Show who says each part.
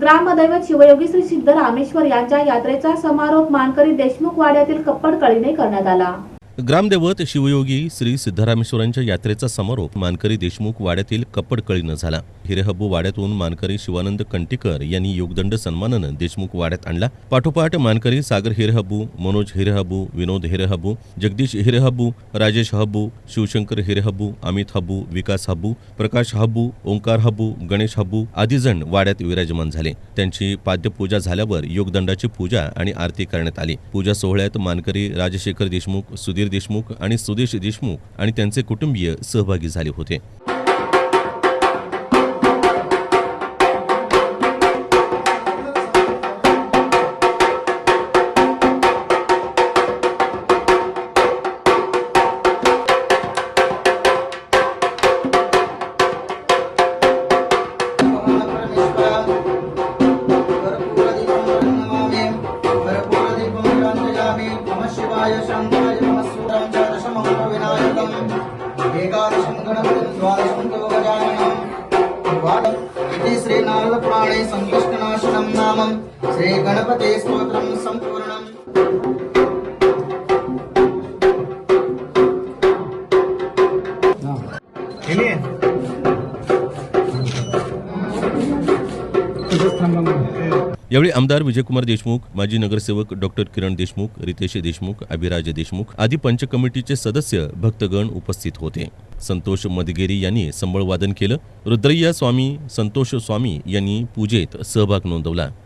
Speaker 1: ग्रामदैवत शिवयोगी श्री सिद्ध रामेश्वर यांच्या यात्रेचा समारोप मानकरी देशमुख वाड्यातील कप्पडकळीने करण्यात आला.
Speaker 2: ग्रामदैवत शिवयोगी श्री सिद्धरामेश्वरांच्या यात्रेचा समारोप मानकरी देशमुख वाड्यातील कप्पडकळीनं झाला. हिरेहब्बू वाड्यातून मानकरी शिवानंद कंटीकर यांनी योगदंड सन्मानानं देशमुख वाड्यात आणला. पाठोपाठ मानकरी सागर हिरेहब्बू मनोज हिरेहब्बू विनोद हिरेहब्बू जगदीश हिरेहब्बू राजेश हब्बू शिवशंकर हिरेहब्बू अमित हब्बू विकास हब्बू प्रकाश हब्बू ओंकार हब्बू गणेश हब्बू आदीजण वाड्यात विराजमान झाले. त्यांची पाद्यपूजा झाल्यावर योगदंडाची पूजा आणि आरती करण्यात आली. पूजा सोहळ्यात मानकरी राजशेखर देशमुख सुधीर देशमुख आणि सुदेश देशमुख आणि त्यांचे कुटुंबीय सहभागी झाले होते.
Speaker 3: ఏకాదశం గణపతి ద్వాదశం గజాననం వాడం ఇది శ్రీ నారద ప్రాణే సంకృష్ణనాశనం నామం ఏమి
Speaker 2: यावेळी आमदार विजयकुमार देशमुख माजी नगरसेवक डॉक्टर किरण देशमुख रितेश देशमुख अभिराज देशमुख आदी पंच कमिटीचे सदस्य भक्तगण उपस्थित होते. संतोष मदगेरी यांनी संबळ वादन केलं. रुद्रय्या स्वामी संतोष स्वामी यांनी पूजेत सहभाग नोंदवला.